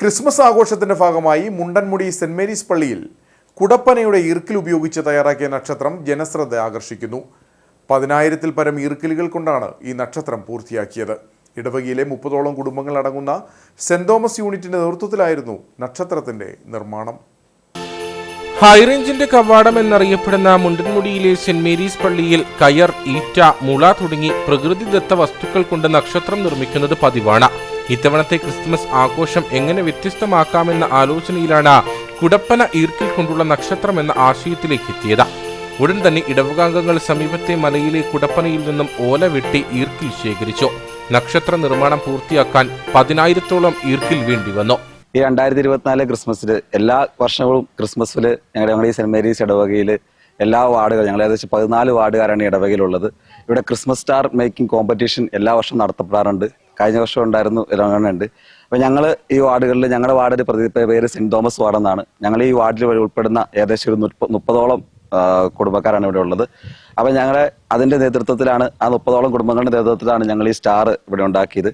Christmas ആഘോഷത്തിന്റെ ഭാഗമായി Mundanmudi saint Mary's പള്ളിയിൽ കുടപ്പനയുടെ ഈർക്കിൽ ഉപയോഗിച്ച് തയ്യാറാക്കിയ നക്ഷത്രം ജനശ്രദ്ധ ആകർഷിക്കുന്നു. പതിനായിരത്തിൽ പരം ഈർക്കിലുകൾ കൊണ്ടാണ് ഈ നക്ഷത്രം പൂർത്തിയാക്കിയത്. ഇടവകയിലെ മുപ്പതോളം കുടുംബങ്ങൾ അടങ്ങുന്ന സെന്റ് തോമസ് യൂണിറ്റിന്റെ നേതൃത്വത്തിലായിരുന്നു നക്ഷത്രത്തിന്റെ നിർമ്മാണം. ഹൈറേഞ്ചിന്റെ കവാടം എന്നറിയപ്പെടുന്ന മുണ്ടൻമുടിയിലെ സെന്റ് മേരീസ് പള്ളിയിൽ കയർ ഈറ്റ മുള തുടങ്ങി പ്രകൃതിദത്ത വസ്തുക്കൾ കൊണ്ട് നക്ഷത്രം നിർമ്മിക്കുന്നത് പതിവാണ്. ഇത്തവണത്തെ ക്രിസ്മസ് ആഘോഷം എങ്ങനെ വ്യത്യസ്തമാക്കാമെന്ന ആലോചനയിലാണ് കുടപ്പന ഈർക്കിൽ കൊണ്ടുള്ള നക്ഷത്രം എന്ന ആശയത്തിലേക്ക് എത്തിയത്. ഉടൻ തന്നെ ഇടവകാംഗങ്ങൾ സമീപത്തെ മലയിലെ കുടപ്പനയിൽ നിന്നും ഓല വെട്ടി ഈർക്കിൽ ശേഖരിച്ചു. നക്ഷത്ര നിർമ്മാണം പൂർത്തിയാക്കാൻ പതിനായിരത്തോളം ഈർക്കിൽ വേണ്ടി വന്നു. ഈ രണ്ടായിരത്തി ഇരുപത്തിനാല് ക്രിസ്മസിൽ എല്ലാ വർഷങ്ങളും ക്രിസ്മസിൽ ഞങ്ങളുടെ ഞങ്ങളുടെ ഈ സെന്റ് മേരീസ് ഇടവകയിൽ എല്ലാ വാർഡുകൾ ഞങ്ങൾ ഏകദേശം പതിനാല് വാർഡുകാരാണ് ഇടവകയിലുള്ളത്. ഇവിടെ ക്രിസ്മസ് സ്റ്റാർ മേക്കിംഗ് കോമ്പറ്റീഷൻ എല്ലാ വർഷവും നടത്തപ്പെടാറുണ്ട്. കഴിഞ്ഞ വർഷം ഉണ്ടായിരുന്നു ഉണ്ട് അപ്പോൾ ഞങ്ങൾ ഈ വാർഡുകളിൽ ഞങ്ങളുടെ വാർഡിൽ പ്രതി പേര് സെന്റ് തോമസ് വാർഡ് എന്നാണ്. ഞങ്ങൾ ഈ വാർഡിൽ ഉൾപ്പെടുന്ന ഏകദേശം ഒരു മുപ്പ- മുപ്പതോളം കുടുംബക്കാരാണ് ഇവിടെ ഉള്ളത്. അപ്പൊ ഞങ്ങളെ അതിന്റെ നേതൃത്വത്തിലാണ് ആ മുപ്പതോളം കുടുംബങ്ങളുടെ നേതൃത്വത്തിലാണ് ഞങ്ങൾ ഈ സ്റ്റാർ ഇവിടെ ഉണ്ടാക്കിയത്.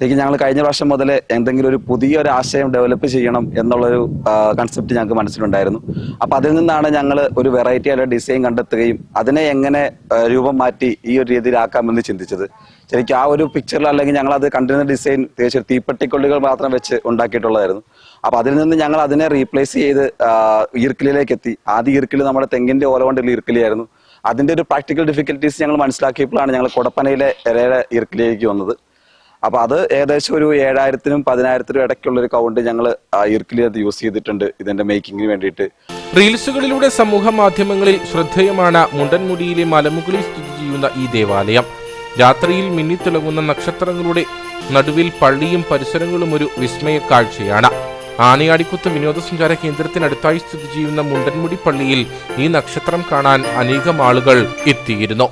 ശരിക്കും ഞങ്ങൾ കഴിഞ്ഞ പ്രാവശ്യം മുതൽ എന്തെങ്കിലും ഒരു പുതിയൊരു ആശയം ഡെവലപ്പ് ചെയ്യണം എന്നുള്ളൊരു കൺസെപ്റ്റ് ഞങ്ങൾക്ക് മനസ്സിലുണ്ടായിരുന്നു. അപ്പൊ അതിൽ നിന്നാണ് ഞങ്ങൾ ഒരു വെറൈറ്റി അല്ല ഡിസൈൻ കണ്ടെത്തുകയും അതിനെ എങ്ങനെ രൂപം മാറ്റി ഈ ഒരു രീതിയിലാക്കാമെന്ന് ചിന്തിച്ചത്. ശരിക്കും ആ ഒരു പിക്ചറിൽ അല്ലെങ്കിൽ ഞങ്ങൾ അത് കണ്ടിരുന്ന ഡിസൈൻ തീർച്ചയായും തീപ്പെട്ടിക്കൊള്ളികൾ മാത്രം വെച്ച് ഉണ്ടാക്കിയിട്ടുള്ളതായിരുന്നു. അപ്പൊ അതിൽ നിന്ന് ഞങ്ങൾ അതിനെ റീപ്ലേസ് ചെയ്ത് ഈർക്കിലേക്ക് എത്തി ആദ്യ ഈർക്കിൽ നമ്മുടെ തെങ്ങിന്റെ ഓല കൊണ്ടുള്ള ഈർക്കിലിയായിരുന്നു അതിന്റെ ഒരു പ്രാക്ടിക്കൽ ഡിഫിക്കൽട്ടീസ് ഞങ്ങൾ മനസ്സിലാക്കിയപ്പോഴാണ് ഞങ്ങൾ കൊടപ്പനയിലെ ഇരയുടെ ഈർക്കിലേക്ക് വന്നത്. അപ്പൊ അത് ഏകദേശം ഒരു ഏഴായിരത്തിനും പതിനായിരത്തിനും ഇടയ്ക്കുള്ള ഒരു കൗണ്ട് ഞങ്ങൾ ഇർക്കിലി അത് യൂസ് ചെയ്തിട്ടുണ്ട് ഇതിന്റെ മേക്കിങ്ങിന് വേണ്ടിയിട്ട്. റീൽസുകളിലൂടെ സമൂഹ മാധ്യമങ്ങളിൽ ശ്രദ്ധേയമാണ് മുണ്ടൻമുടിയിലെ മലമുകളിൽ സ്ഥിതി ചെയ്യുന്ന ഈ ദേവാലയം. രാത്രിയിൽ മിന്നിത്തിളങ്ങുന്ന നക്ഷത്രങ്ങളുടെ നടുവിൽ പള്ളിയും പരിസരങ്ങളും ഒരു വിസ്മയ കാഴ്ചയാണ്. ആനയാടിക്കുത്ത് വിനോദസഞ്ചാര കേന്ദ്രത്തിനടുത്തായി സ്ഥിതി ചെയ്യുന്ന മുണ്ടൻമുടി പള്ളിയിൽ ഈ നക്ഷത്രം കാണാൻ അനേകം ആളുകൾ എത്തിയിരുന്നു.